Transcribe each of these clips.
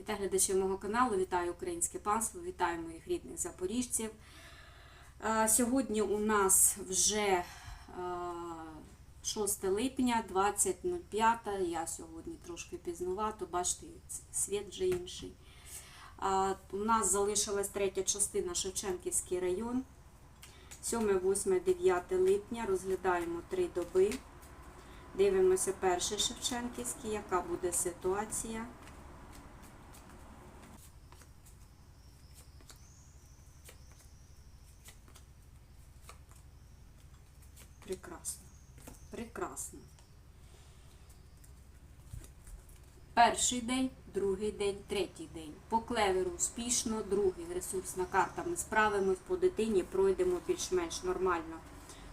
Вітаю глядачів мого каналу, вітаю українське панство, вітаю моїх рідних запоріжців. Е, Сьогодні у нас вже е, 6 липня, 20.05. Я сьогодні трошки пізнувато, бачите, світ вже інший. У нас залишилась третя частина Шевченківський район. 7, 8, 9 липня розглядаємо три доби. Дивимося перший Шевченківський, яка буде ситуація. Прекрасно. Прекрасно. Перший день, другий день, третій день. По клеверу успішно, другий ресурсна карта. Ми справимось по дитині, пройдемо більш-менш нормально.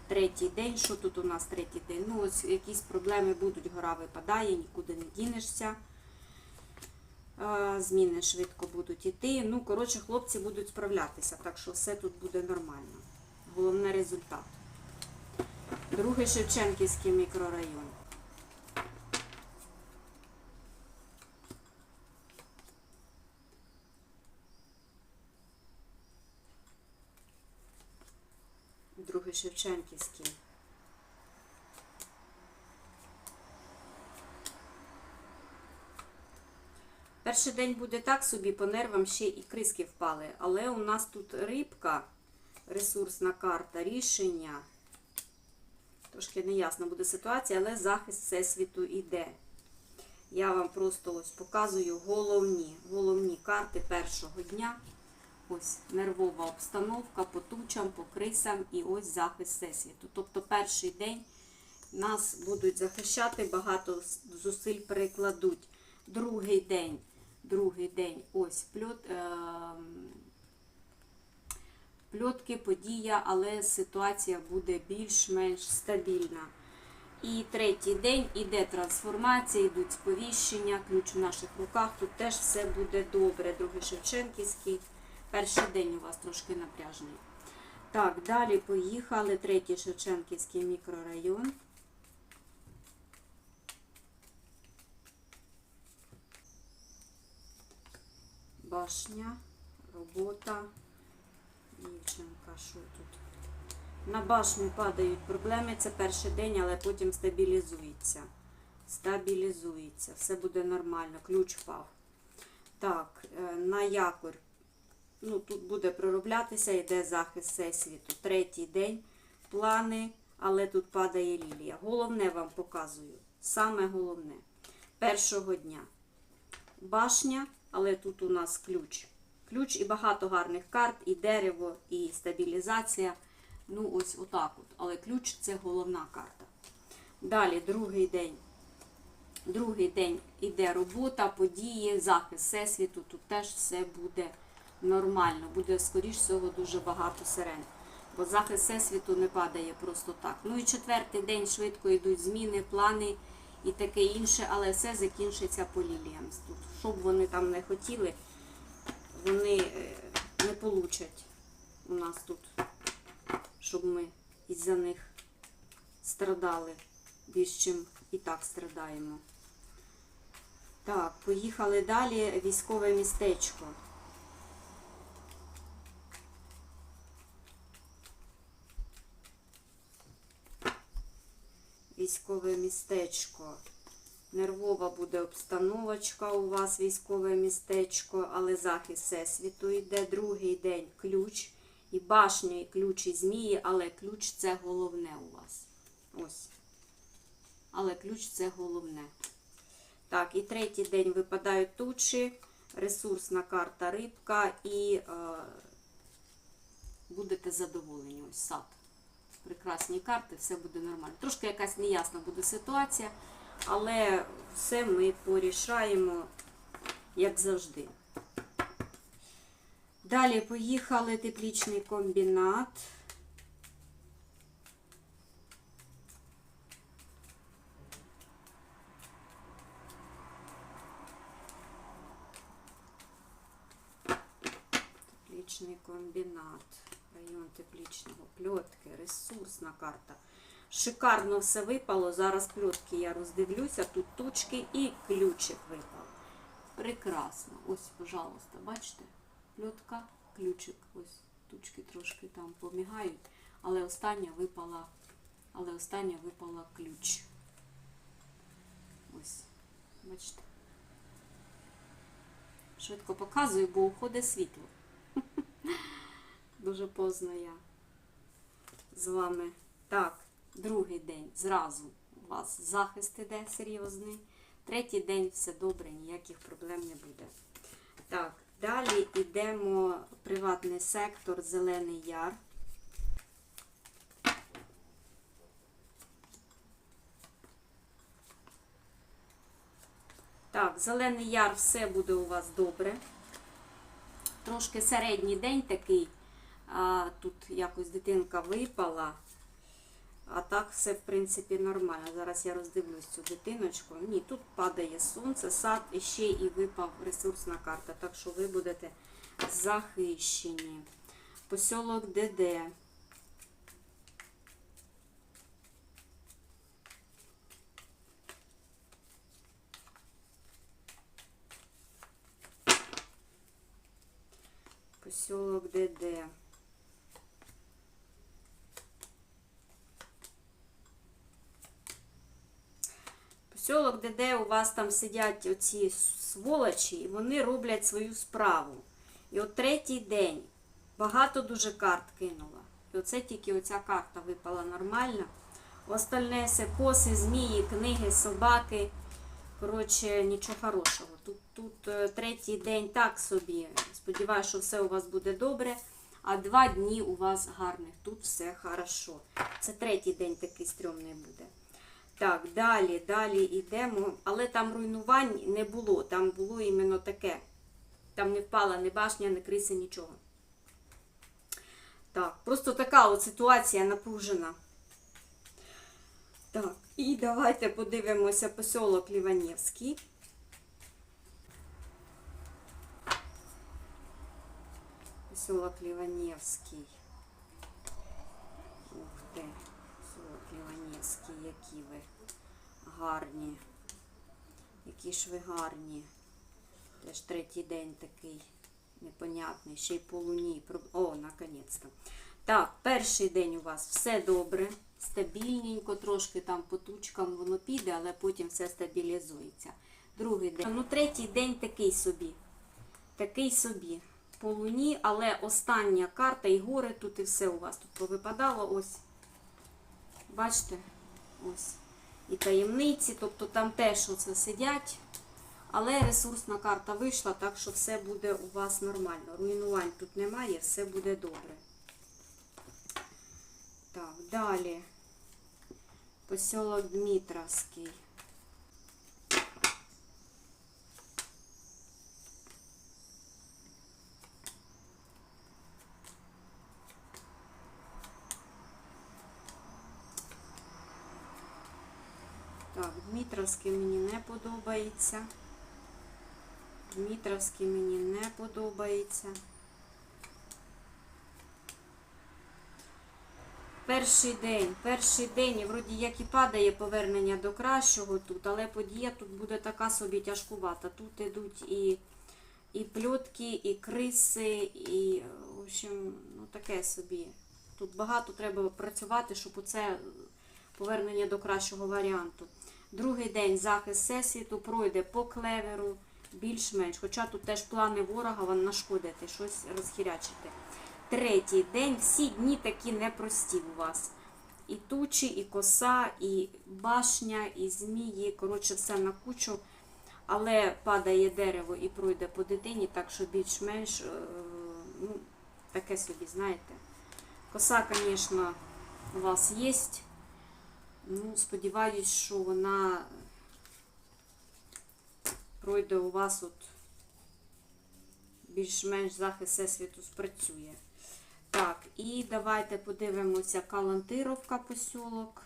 Третій день. Що тут у нас третій день? Ну, ось якісь проблеми будуть, гора випадає, нікуди не дінешся. Е, Зміни швидко будуть іти. Ну, коротше, хлопці будуть справлятися, так що все тут буде нормально. Головне результат. Другий Шевченківський мікрорайон. Другий Шевченківський. Перший день буде так собі, по нервам ще і криски впали. Але у нас тут рибка, ресурсна карта, рішення. Трошки неясна буде ситуація, але захист всесвіту йде. Я вам просто ось показую головні, головні карти першого дня. Ось нервова обстановка по тучам, по крисам і ось захист всесвіту. Тобто перший день нас будуть захищати, багато зусиль перекладуть. Другий день, другий день, ось пльот. Е пльотки, подія, але ситуація буде більш-менш стабільна. І третій день іде трансформація, йдуть сповіщення, ключ в наших руках. Тут теж все буде добре. Другий Шевченківський. Перший день у вас трошки напряжний. Так, далі поїхали. Третій Шевченківський мікрорайон. Башня, робота. Дівчинка, що тут? На башню падають проблеми. Це перший день, але потім стабілізується. Стабілізується. Все буде нормально. Ключ впав. Так, е, на якорь. Ну, тут буде пророблятися, йде захист всесвіту. Третій день. Плани, але тут падає лілія. Головне вам показую. Саме головне. Першого дня. Башня, але тут у нас ключ. Ключ і багато гарних карт, і дерево, і стабілізація. Ну, ось отак от. Але ключ це головна карта. Далі, другий день. Другий день іде робота, події, захист всесвіту. Тут теж все буде нормально. Буде, скоріш всього, дуже багато сирен. Бо захист всесвіту не падає просто так. Ну і четвертий день швидко йдуть зміни, плани і таке інше, але все закінчиться по ліліям. Тут, що б вони там не хотіли вони е, не получать у нас тут, щоб ми із-за них страдали більш чим і так страдаємо. Так, поїхали далі. Військове містечко. Військове містечко. Нервова буде обстановочка у вас, військове містечко, але захист всесвіту йде. Другий день ключ. І башня, і ключ, і змії, але ключ це головне у вас. Ось. Але ключ це головне. Так, і третій день випадають тучі, ресурсна карта рибка і е, будете задоволені. Ось сад. Прекрасні карти, все буде нормально. Трошки якась неясна буде ситуація. Але все ми порішаємо, як завжди. Далі поїхали теплічний комбінат. Теплічний комбінат, теплічного пльотки, ресурсна карта. Шикарно все випало. Зараз пльотки я роздивлюся. Тут тучки і ключик випав. Прекрасно. Ось, пожалуйста, бачите? Пльотка, ключик. Ось тучки трошки там помігають, але остання випала, але остання випала ключ. Ось, бачите. Швидко показую, бо уходить світло. Дуже поздно я з вами. Так, другий день зразу у вас захист іде серйозний. Третій день все добре, ніяких проблем не буде. Так, далі йдемо приватний сектор, Зелений Яр. Так, Зелений Яр, все буде у вас добре. Трошки середній день такий. А, тут якось дитинка випала. А так все, в принципі, нормально. Зараз я роздивлюсь цю дитиночку. Ні, тут падає сонце, сад і ще і випав ресурсна карта. Так що ви будете захищені. Посілок ДД. Посілок ДД. Посілок, де, де у вас там сидять оці сволочі, і вони роблять свою справу. І от третій день багато дуже карт кинула. І оце тільки оця карта випала нормально. Остальне все коси, змії, книги, собаки. Коротше, нічого хорошого. Тут, тут е, третій день так собі. Сподіваюся, що все у вас буде добре. А два дні у вас гарних. Тут все хорошо. Це третій день такий стрьомний буде. Так, далі, далі йдемо. Але там руйнувань не було. Там було іменно таке. Там не впала ні башня, ні криси, нічого. Так, просто така от ситуація напружена. Так, і давайте подивимося посілок Ліванівський. Посілок Ліванівський. Ух ти. Посілок які ви гарні. Які ж ви гарні. Теж третій день такий непонятний, ще й по луні. О, наконець-то. Так, перший день у вас все добре, стабільненько, трошки там по тучкам воно піде, але потім все стабілізується. Другий день. Ну, третій день такий собі. Такий собі. По луні, але остання карта і гори тут і все у вас тут повипадало. Ось. Бачите? Ось. І таємниці, тобто там теж оце сидять. Але ресурсна карта вийшла, так що все буде у вас нормально. Руйнувань тут немає, все буде добре. Так, далі. Посілок Дмитровський. Так, Дмитровський мені не подобається. Дмитровський мені не подобається. Перший день, перший день, і вроді як і падає повернення до кращого тут, але подія тут буде така собі тяжкувата. Тут ідуть і, і пльотки, і криси, і, в общем, ну таке собі. Тут багато треба працювати, щоб оце повернення до кращого варіанту. Другий день захист всесвіту пройде по клеверу більш-менш. Хоча тут теж плани ворога вам нашкодити, щось розхірячити. Третій день, всі дні такі непрості у вас. І тучі, і коса, і башня, і змії. Коротше, все на кучу. Але падає дерево і пройде по дитині, так що більш-менш, е, ну, таке собі, знаєте. Коса, звісно, у вас є. Ну, сподіваюсь, що вона пройде у вас от більш-менш захист всесвіту спрацює. Так, і давайте подивимося Калантировка посілок.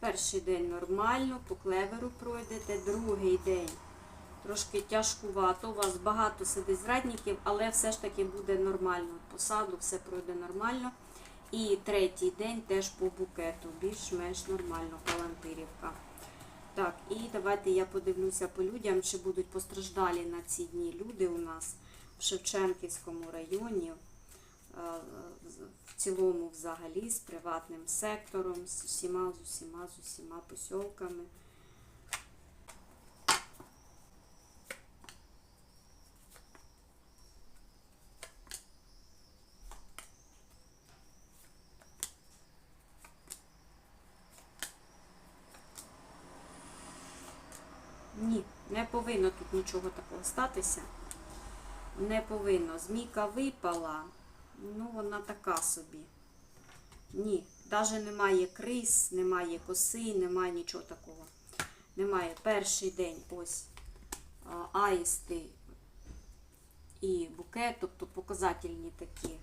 Перший день нормально, по клеверу пройдете, другий день Трошки тяжкувато. У вас багато сидить зрадників, але все ж таки буде нормально. Посаду все пройде нормально. І третій день теж по букету. Більш-менш нормально, калантирівка. Так, і давайте я подивлюся по людям, чи будуть постраждалі на ці дні люди у нас в Шевченківському районі, е, в цілому взагалі з приватним сектором, з усіма, з усіма, з усіма посілками. Ні, не повинно тут нічого такого статися. Не повинно. Змійка випала, ну вона така собі. Ні, навіть немає криз, немає коси, немає нічого такого. Немає перший день ось аїсти і букет, тобто показательні такі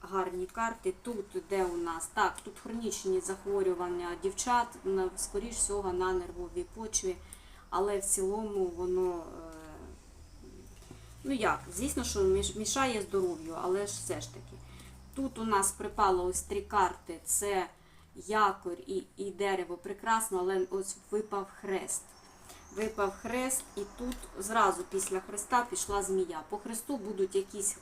гарні карти. Тут де у нас так, тут хронічні захворювання дівчат, скоріш всього, на нервовій почві, але в цілому воно. е, Ну як, звісно, що мішає здоров'ю, але ж все ж таки. Тут у нас припало ось три карти: це якорь і, і дерево прекрасно, але ось випав хрест. Випав хрест, і тут зразу після хреста пішла змія. По хресту будуть якісь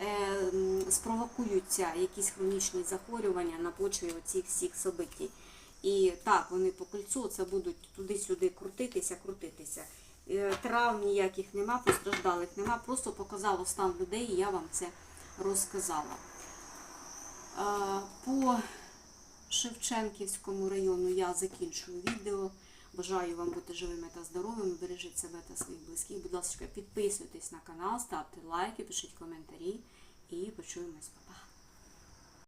е, спровокуються якісь хронічні захворювання на почві оцих всіх событій. І так, вони по кольцу це будуть туди-сюди крутитися, крутитися. Е, Травм ніяких нема, постраждалих нема, просто показало стан людей, і я вам це розказала. Е, По Шевченківському району я закінчую відео. Бажаю вам бути живими та здоровими. Бережіть себе та своїх близьких. Будь ласка, підписуйтесь на канал, ставте лайки, пишіть коментарі і почуємось. Па-па.